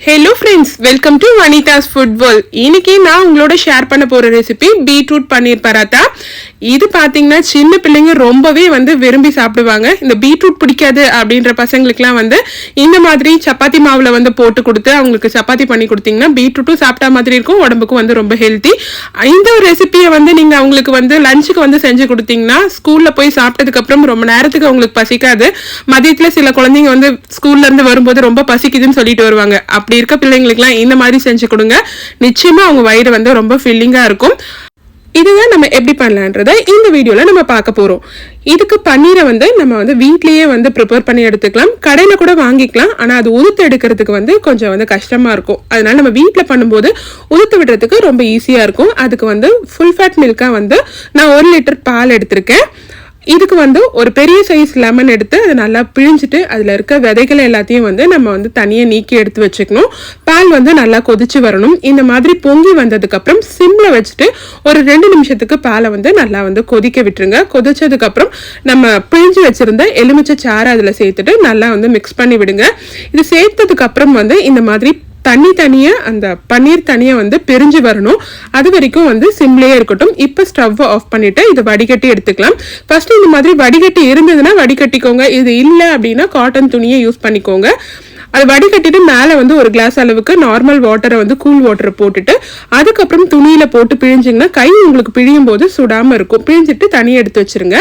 Hello friends welcome to Vanitha's food world இன்னைக்கு நான் உங்களோட ஷேர் பண்ண போகிற ரெசிபி பீட்ரூட் பன்னீர் பராத்தா இது பார்த்தீங்கன்னா சின்ன பிள்ளைங்க ரொம்பவே வந்து விரும்பி சாப்பிடுவாங்க. இந்த பீட்ரூட் பிடிக்காது அப்படின்ற பசங்களுக்குலாம் வந்து இந்த மாதிரி சப்பாத்தி மாவில் வந்து போட்டு கொடுத்து அவங்களுக்கு சப்பாத்தி பண்ணி கொடுத்தீங்கன்னா பீட்ரூட்டும் சாப்பிட்டா மாதிரி இருக்கும் உடம்புக்கும் வந்து ரொம்ப ஹெல்த்தி இந்த ஒரு ரெசிபியை வந்து நீங்கள் அவங்களுக்கு வந்து லஞ்சுக்கு வந்து செஞ்சு கொடுத்தீங்கன்னா ஸ்கூலில் போய் சாப்பிட்டதுக்கப்புறம் ரொம்ப நேரத்துக்கு அவங்களுக்கு பசிக்காது. மதியத்தில் சில குழந்தைங்க வந்து ஸ்கூல்லேருந்து வரும்போது ரொம்ப பசிக்குதுன்னு சொல்லிட்டு வருவாங்க. அப்படி இருக்க பிள்ளைங்களுக்குலாம் இந்த மாதிரி செஞ்சு கொடுங்க. நிச்சயமாக அவங்க வயிறு வந்து ரொம்ப ஃபில்லிங்காக இருக்கும். இதுதான் நம்ம எப்படி பண்ணலான்றத இந்த வீடியோவில் நம்ம பார்க்க போகிறோம் இதுக்கு பன்னீரை வந்து நம்ம வந்து வீட்லேயே வந்து ப்ரிப்பேர் பண்ணி எடுத்துக்கலாம். கடையில் கூட வாங்கிக்கலாம். ஆனால் அது உதுத்து எடுக்கிறதுக்கு வந்து கொஞ்சம் வந்து கஷ்டமாக இருக்கும். அதனால நம்ம வீட்டில் பண்ணும்போது உதுத்து விடுறதுக்கு ரொம்ப ஈஸியாக இருக்கும். அதுக்கு வந்து ஃபுல் ஃபேட் மில்காக வந்து நான் ஒரு லிட்டர் பால் எடுத்திருக்கேன். இதுக்கு வந்து ஒரு பெரிய சைஸ் லெமன் எடுத்து அதை நல்லா பிழிஞ்சிட்டு அதில் இருக்க விதைகள் எல்லாத்தையும் வந்து நம்ம வந்து தனியாக நீக்கி எடுத்து வச்சுக்கணும். பால் வந்து நல்லா கொதிச்சு வரணும். இந்த மாதிரி பொங்கி வந்ததுக்கப்புறம் சிம்மில் வச்சுட்டு ஒரு ரெண்டு நிமிஷத்துக்கு பாலை வந்து நல்லா வந்து கொதிக்க விட்டுருங்க. கொதிச்சதுக்கப்புறம் நம்ம பிழிஞ்சு வச்சுருந்த எலுமிச்சை சாறை அதில் சேர்த்துட்டு நல்லா வந்து மிக்ஸ் பண்ணி விடுங்க. இது சேர்த்ததுக்கப்புறம் வந்து இந்த மாதிரி தண்ணி தனியாக அந்த பன்னீர் தனியாக வந்து பிரிஞ்சு வரணும். அது வரைக்கும் வந்து சிம்லேயே இருக்கட்டும். இப்போ ஸ்டவ் ஆஃப் பண்ணிவிட்டு இதை வடிகட்டி எடுத்துக்கலாம். ஃபர்ஸ்ட் இந்த மாதிரி வடிகட்டி இருந்ததுன்னா வடிகட்டிக்கோங்க. இது இல்லை அப்படின்னா காட்டன் துணியை யூஸ் பண்ணிக்கோங்க. அது வடிகட்டிட்டு மேலே வந்து ஒரு கிளாஸ் அளவுக்கு நார்மல் வாட்டரை வந்து கூல் வாட்டரை போட்டுட்டு அதுக்கப்புறம் துணியில் போட்டு பிழிஞ்சிங்கன்னா கை உங்களுக்கு பிழியும் போது சுடாமல் இருக்கும். பிழிஞ்சிட்டு தனியாக எடுத்து வச்சிருங்க.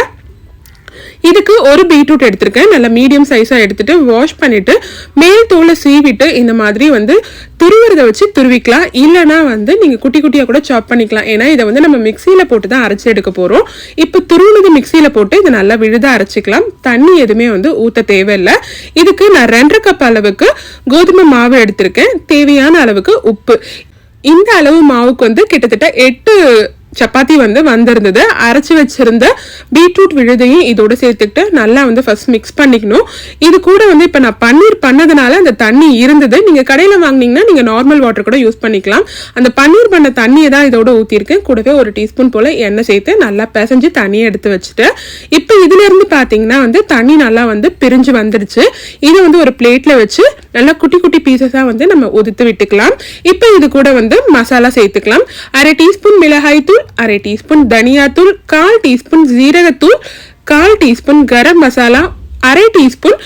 இதுக்கு ஒரு பீட்ரூட் எடுத்திருக்கேன். நல்லா மீடியம் சைஸாக எடுத்துட்டு வாஷ் பண்ணிட்டு மேல் தோலை சீவிட்டு இந்த மாதிரி வந்து துருவுறதை வச்சு துருவிக்கலாம். இல்லைனா வந்து நீங்கள் குட்டி குட்டியாக கூட சாப் பண்ணிக்கலாம். ஏன்னா இதை வந்து நம்ம மிக்சியில் போட்டு தான் அரைச்சி எடுக்க போகிறோம் இப்போ துருவுனது மிக்சியில் போட்டு இதை நல்லா விழுதாக அரைச்சிக்கலாம். தண்ணி எதுவுமே வந்து ஊற்ற தேவையில்லை. இதுக்கு நான் ரெண்டரை கப் அளவுக்கு கோதுமை மாவு எடுத்திருக்கேன். தேவையான அளவுக்கு உப்பு. இந்த அளவு மாவுக்கு வந்து கிட்டத்தட்ட எட்டு சப்பாத்தி வந்து வந்திருந்தது. அரைச்சி வச்சிருந்த பீட்ரூட் விழுதையும் இதோட சேர்த்துக்கிட்டு நல்லா வந்து ஃபர்ஸ்ட் மிக்ஸ் பண்ணிக்கணும். இது கூட வந்து இப்போ நான் பன்னீர் பண்ணதுனால அந்த தண்ணி இருந்தது. நீங்கள் கடையில் வாங்கினீங்கன்னா நீங்கள் நார்மல் வாட்டர் கூட யூஸ் பண்ணிக்கலாம். அந்த பன்னீர் பண்ண தண்ணியை தான் இதோட ஊற்றிருக்கேன் கூடவே ஒரு டீஸ்பூன் போல் எண்ணெய் சேர்த்து நல்லா பிசைஞ்சு தண்ணியை எடுத்து வச்சுட்டு இப்போ இதுலேருந்து பார்த்தீங்கன்னா வந்து தண்ணி நல்லா வந்து பிரிஞ்சு வந்துருச்சு. இதை வந்து ஒரு பிளேட்டில் வச்சு நல்லா குட்டி குட்டி பீசஸாக வந்து நம்ம உதுத்து விட்டுக்கலாம். இப்போ இது கூட வந்து மசாலா சேர்த்துக்கலாம். அரை டீஸ்பூன் மிளகாய் தூள் அரை டீஸ்பூன் தனியாத்தூள் கால் டீஸ்பூன் ஜீரகத்தூள் கால் டீஸ்பூன் கரம் மசாலா அரை டீஸ்பூன்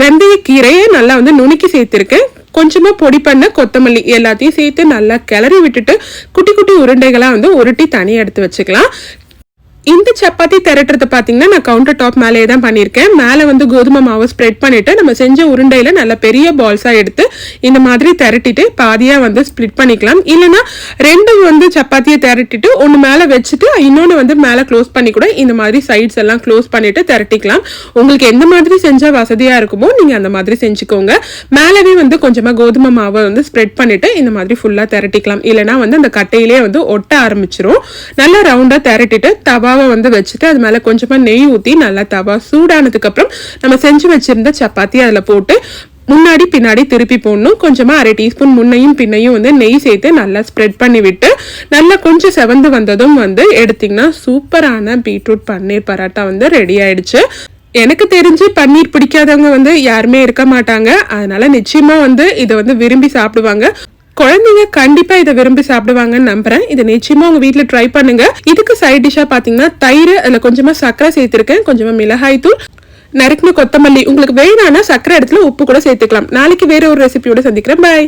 வெந்தயக்கீரையை நல்லா வந்து நுணுக்கி சேர்த்துருக்கேன். கொஞ்சமாக பொடி பண்ண கொத்தமல்லி எல்லாத்தையும் சேர்த்து நல்லா கிளறி விட்டுட்டு குட்டி குட்டி உருண்டைகளாக வந்து உருட்டி தனியாக எடுத்து வச்சுக்கலாம். இந்த சப்பாத்தி திரட்டுறது பார்த்தீங்கன்னா நான் கவுண்டர் டாப் மேலேயே தான் பண்ணியிருக்கேன். மேலே வந்து கோதுமை மாவை ஸ்ப்ரெட் பண்ணிவிட்டு நம்ம செஞ்ச உருண்டையில் நல்ல பெரிய பால்ஸாக எடுத்து இந்த மாதிரி திரட்டிட்டு பாதியாக வந்து ஸ்ப்ளிட் பண்ணிக்கலாம். இல்லைன்னா ரெண்டு வந்து சப்பாத்தியை திரட்டிட்டு ஒன்று மேலே வச்சுட்டு இன்னொன்று வந்து மேலே க்ளோஸ் பண்ணி கூட இந்த மாதிரி சைட்ஸ் எல்லாம் க்ளோஸ் பண்ணிவிட்டு திரட்டிக்கலாம். உங்களுக்கு எந்த மாதிரி செஞ்சால் வசதியாக இருக்குமோ நீங்கள் அந்த மாதிரி செஞ்சுக்கோங்க. மேலவே வந்து கொஞ்சமாக கோதுமை மாவை வந்து ஸ்ப்ரெட் பண்ணிவிட்டு இந்த மாதிரி ஃபுல்லாக திரட்டிக்கலாம். இல்லைனா வந்து அந்த கட்டையிலே வந்து ஒட்ட ஆரம்பிச்சிரும். நல்லா ரவுண்டாக திரட்டிட்டு தவா தவாவை வந்து வச்சுட்டு அது மேலே கொஞ்சமாக நெய் ஊற்றி நல்லா தவா சூடானதுக்கப்புறம் நம்ம செஞ்சு வச்சுருந்த சப்பாத்தி அதில் போட்டு முன்னாடி பின்னாடி திருப்பி போடணும். கொஞ்சமாக அரை டீஸ்பூன் முன்னையும் பின்னையும் வந்து நெய் சேர்த்து நல்லா ஸ்ப்ரெட் பண்ணி விட்டு நல்லா கொஞ்சம் செவந்து வந்ததும் வந்து எடுத்திங்கன்னா சூப்பரான பீட்ரூட் பன்னீர் பராட்டா வந்து ரெடி ஆயிடுச்சு. எனக்கு தெரிஞ்சு பன்னீர் பிடிக்காதவங்க வந்து யாருமே இருக்க மாட்டாங்க. அதனால நிச்சயமா வந்து இதை வந்து விரும்பி சாப்பிடுவாங்க. குழந்தைங்க கண்டிப்பா இதை விரும்பி சாப்பிடுவாங்கன்னு நம்புறேன். இதை நிச்சயமா உங்க வீட்டுல ட்ரை பண்ணுங்க. இதுக்கு சைட் டிஷ்ஷா பாத்தீங்கன்னா தயிர் அதுல கொஞ்சமா சர்க்கரை சேர்த்திருக்கேன். கொஞ்சமா மிளகாய் தூள் நறுக்குன கொத்தமல்லி. உங்களுக்கு வேணான்னா சர்க்கரை இடத்துல உப்பு கூட சேர்த்துக்கலாம். நாளைக்கு வேற ஒரு ரெசிபியோட சந்திக்கிறேன். பாய்